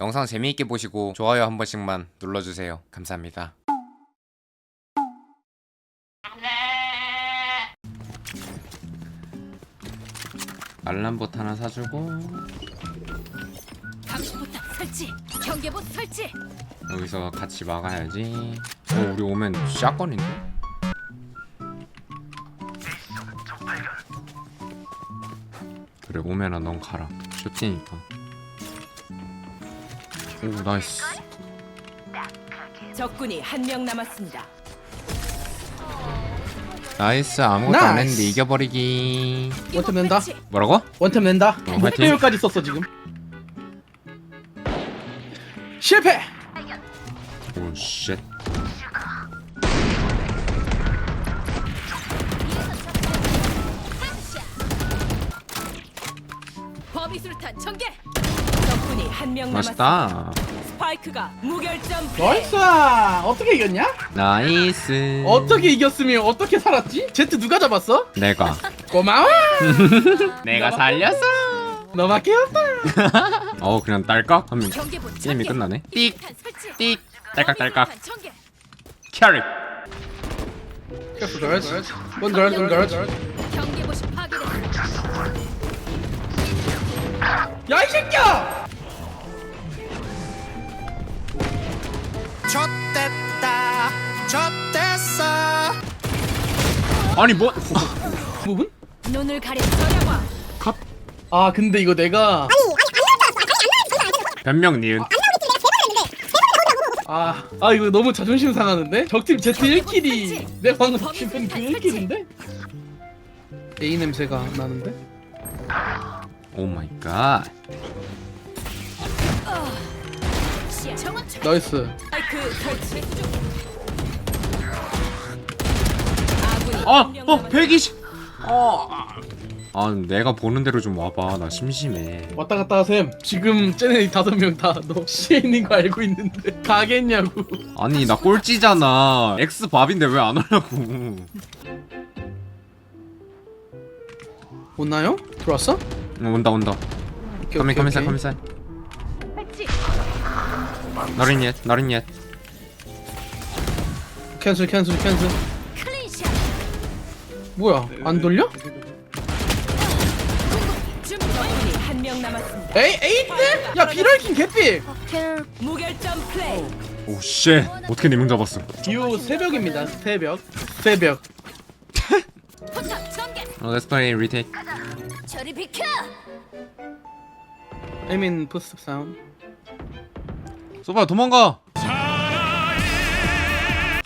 영상 재미있게 보시고 좋아요 한 번씩만 눌러주세요. 감사합니다. 알람봇 하나 사주고 감시포탑 설치. 경계봇 설치. 여기서 같이 막아야지. 어, 우리 오면 샷건인데? 그래 오면은 넌 가라. 쇼티니까. 오 나이스. 적군이 한 명 남았습니다. 나이스 아무것도 안 나이스. 했는데 이겨버리기. 원템 낸다. 뭐라고? 원템 낸다. 어, 화이팅. 목표율까지 썼어 지금. 실패. 오 쉣. 범위술탄 전개. 적군이 한 명 남았습니다. 맛있다. 스파이크가 무결점 플레이. 나이스. 어떻게 이겼냐? 나이스. 어떻게 이겼으면 어떻게 살았지? 제트 누가 잡았어? 내가 고마워. 내가 살렸어. 너밖에 없다. 어 그냥 딸깍 하면 게임이 전개. 끝나네. 설치. 띡 딸깍딸깍 범위술탄 전개. 캐릭. Careful guards. One guard, one guard. 경계봇이 파괴됐습니다. 야이 새끼야! 좆됐다 좆됐어 아니 뭐? 부분? 눈을 가린 저량화. 아 근데 이거 내가 변명 니은. 아, 아 이거 너무 자존심 상하는데? 적팀 Z 1킬이 내 방금 씹은 그 1킬인데? A 냄새가 나는데? 오 마이 갓. 나이스. 아군이 어, 한명 어, 남았습니다. 120. 어. 아, 내가 보는 대로 좀 와봐. 나 심심해. 왔다 갔다 하셈 지금 쟤네 다섯 명 다너 있는 거 알고 있는데 가겠냐고 아니, 나 꼴찌잖아. X 밥인데 왜 안 오냐고. 오나요? 들어왔어? 어, 온다, 온다. 오케이, 커밍, 오케이, 커밍, 사, 오케이. 커밍, 사. 너린 옛, 너린 옛. 캔슬 캔슬 캔슬 클린샷. 뭐야 안 돌려? 적군이 한 명 남았습니다. 에이 에이트? 야 비럴킹 무결점 플레이. 오, 쉣. 어떻게 네명 잡았어? 듀오 새벽입니다 새벽 새벽 포탑 전개. 어, let's play retake. 저리 비켜. I mean footstep sound 소바야, 도망가.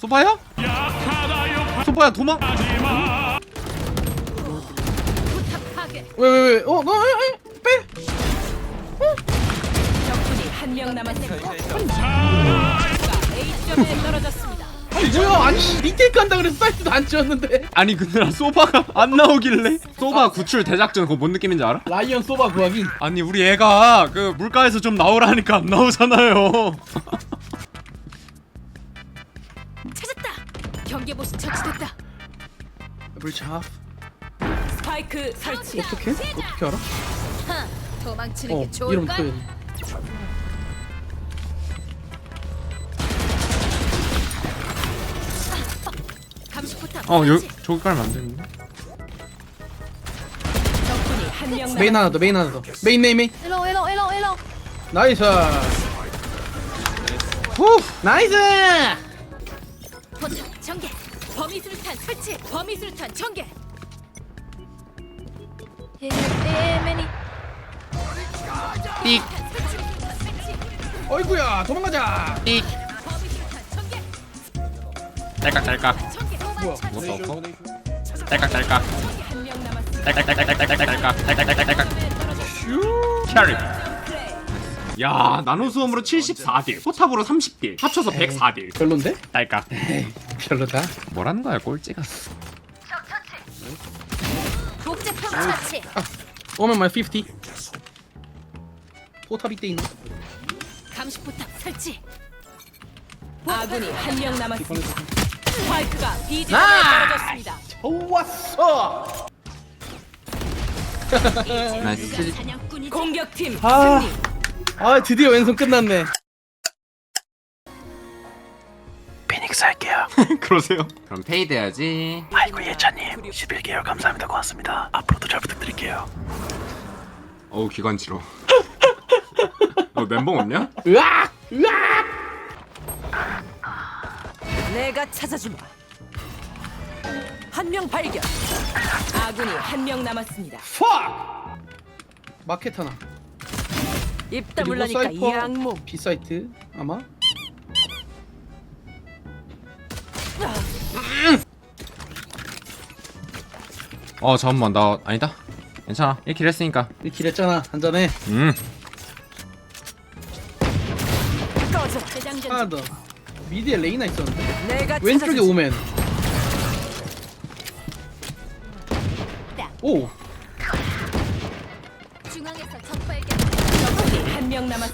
소바야? 소바야, 도망. 파괴. 왜왜왜 어? 너 빼! 적군이 한 명 남았습니다. 스파이크가 A점에 떨어졌습니다. 아니 뭐야 아니 리테이크 한다 그래서 사이트도 안 지웠는데 아니, 근데 나 소바가 안 나오길래. 소바 구출 대작전 그거 뭔 느낌인지 알아? 라이언 소바 구하기 아니 우리 애가 그 물가에서 좀 나오라니까 안 나오잖아요. 찾았다. 경계봇이 처치됐다. 하프 스파이크 설치. 어떻게? 어떻게 알아? 하, 도망치는 어게 이름 감시 어, 여, 설치. 저기 깔면 안 되는데? 적군이 한명 메인. 하나 더 메인 하나 더 메인 메인 메인 일로 일로 일로 일로. 나이스 후 나이스 포탑 전개. 범위술탄 설치. 범위술탄 전개. 예, 예매니. 띡. 어이구야 도망가자 띡. 범위술탄 전개. 딸깍 딸깍. 뭐야 뭐도 없어? 딸깍딸깍. 적이 한명 남았습니다. 딸깍 딸깍 딸깍 딸깍. 딸깍 딸깍 딸깍. 점에 떨어졌습니다. 슈 캐리. 야, 나노 수험으로 74딜, 포탑으로 30딜, 합쳐서 104딜. 별론데? 딸깍. 별로다 뭐라는 거야, 꼴찌가. 복제품 처치. 오면 말 50. 포탑이 때 있네. 감시포탑 설치. 아군이 한 명 남았습니다. 스파이크가 B 지점에! 떨어졌습니다. 좋았어. 나이스. 공격팀 아. 승리. 아 드디어 왼손 끝났네 피닉스 할게요 그러세요? 그럼 페이드 해야지. 아이고 예찬님 11개월 감사합니다 고맙습니다 앞으로도 잘 부탁드릴게요 어우 기관지러. 너 멘붕 없냐? 으악 으악 내가 찾아주마. 한 명 발견. 아군이 한 명 남았습니다. 팍 마켓 하나 입 그리고 다물라니까 이 사이퍼 악몽. B 사이트 아마 어 잠깐만 나 아니다. 괜찮아 1킬 했으니까. 이렇게 했잖아 한잔해 음. 꺼져. 대장전. 하나 더 미드에 레이나 있었는데 내가 왼쪽에 찾아주지. 오면 오 중앙에서 적발견. 적군이 한명 남았.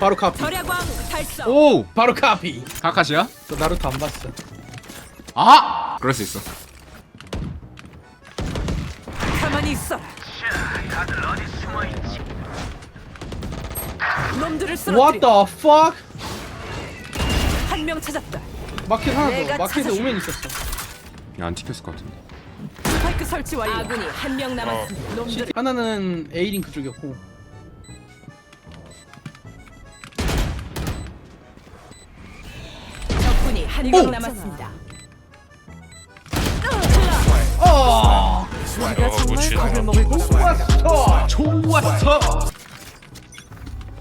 바로 카피 절야광. 오 바로 카피 카카시야? 저 나루토 안 봤어 아 그럴 수 있어. 가만히 있어라. 놈들을 What 쓰러뜨리. the fuck 한 명 찾았다. 마켓 하나 내가 더 마켓에 오면 있었어 야 안 튀겼을 것 같은데. 스파이크 설치 완료. 아군이 한 명 남았습니다. 놈들 하나는 A링크 쪽이었고 적군이 한 오! 명 남았습니다. 어 먹을 거. 좋았어 좋았어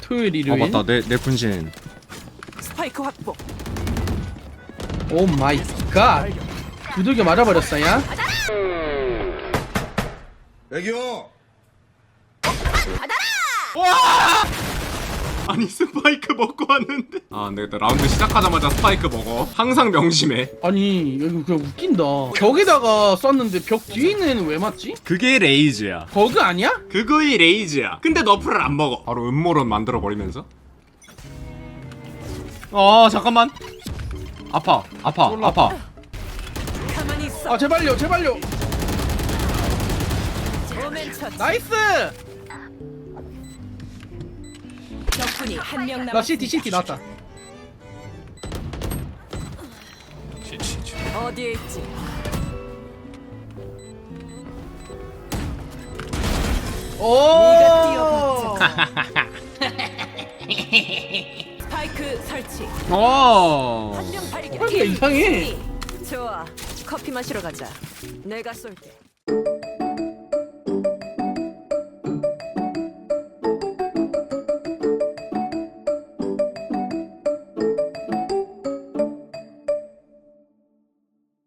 토요일 아 일요일 맞다 내 내 분신. 스파이크 확보. 오 마이 갓 두들겨 맞아버렸어 야 아니 스파이크 먹고 왔는데. 아 근데 나 라운드 시작하자마자 스파이크 먹어. 항상 명심해. 아니 이거 그냥 웃긴다 벽에다가 쐈는데 벽 뒤에 있는 애는 왜 맞지? 그게 레이즈야. 버그 아니야? 그거이 레이즈야. 근데 너프를 안 먹어. 바로 음모론 만들어 버리면서. 어 잠깐만. 아파 아파 몰라. 아파. 가만히 있어. 아 제발요 제발요 오멘 처치. 나이스 적군이 한 명나 남았습니다. CT CT 나왔다 어디에 있지? 오 스파이크 설치. 어. 한명 발견. 스파이크가 이상해. 좋아. 커피 마시러 가자. 내가 쏠게.